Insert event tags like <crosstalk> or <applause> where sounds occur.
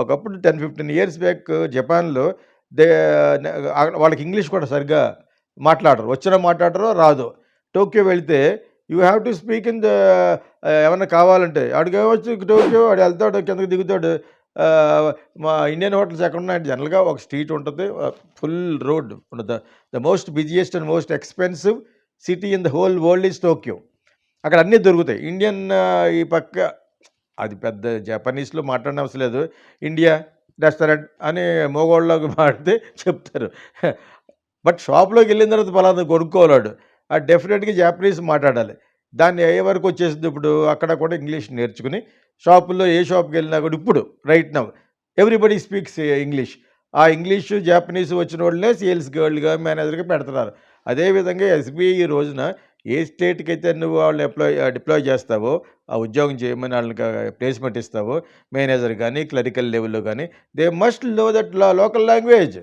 ఒకప్పుడు ten fifteen years back జపాన్లో they వాళ్ళకి ఇంగ్లీష్ కూడా సరిగ్గా మాట్లాడరు. వచ్చినా మాట్లాడరు రాదు. టోక్యో వెళితే you have to speak in the ఏమన్నా కావాలంటే ఆడికి ఏమొచ్చు టోక్యో వాడు వెళ్తాడు కిందకి దిగుతాడు. మా ఇండియన్ హోటల్స్ ఎక్కడ ఉన్నాయంటే జనరల్గా ఒక స్ట్రీట్ ఉంటుంది. Full road the the most busiest and most expensive city in the whole world is Tokyo. అక్కడ అన్నీ దొరుకుతాయి. ఇండియన్ ఈ పక్క అది పెద్ద జపనీస్లో మాట్లాడిన అవసరం లేదు. ఇండియా రెస్టారెంట్ అని మోగోళ్ళలోకి మాడితే <laughs> చెప్తారు. బట్ షాప్లోకి వెళ్ళిన తర్వాత పలానా కొనుక్కోవాలాడు. ఆ డెఫినెట్గా జాపనీస్ మాట్లాడాలి. దాన్ని ఏ వరకు వచ్చేసింది ఇప్పుడు? అక్కడ కూడా ఇంగ్లీష్ నేర్చుకుని షాపుల్లో ఏ షాప్కి వెళ్ళినా కూడా ఇప్పుడు right now everybody speaks English ఆ ఇంగ్లీషు జాపనీస్ వచ్చిన వాళ్ళనే సేల్స్ గర్ల్గా మేనేజర్గా పెడుతున్నారు అదేవిధంగా ఎస్బీఐ ఈ రోజున ఏ స్టేట్కి అయితే నువ్వు వాళ్ళని ఎంప్లాయ్ డిప్లాయ్ చేస్తావో ఆ ఉద్యోగం చేయమని వాళ్ళకి ప్లేస్మెంట్ ఇస్తావో మేనేజర్ కానీ క్లరికల్ లెవెల్లో కానీ దే మస్ట్లో దట్ లోకల్ లాంగ్వేజ్.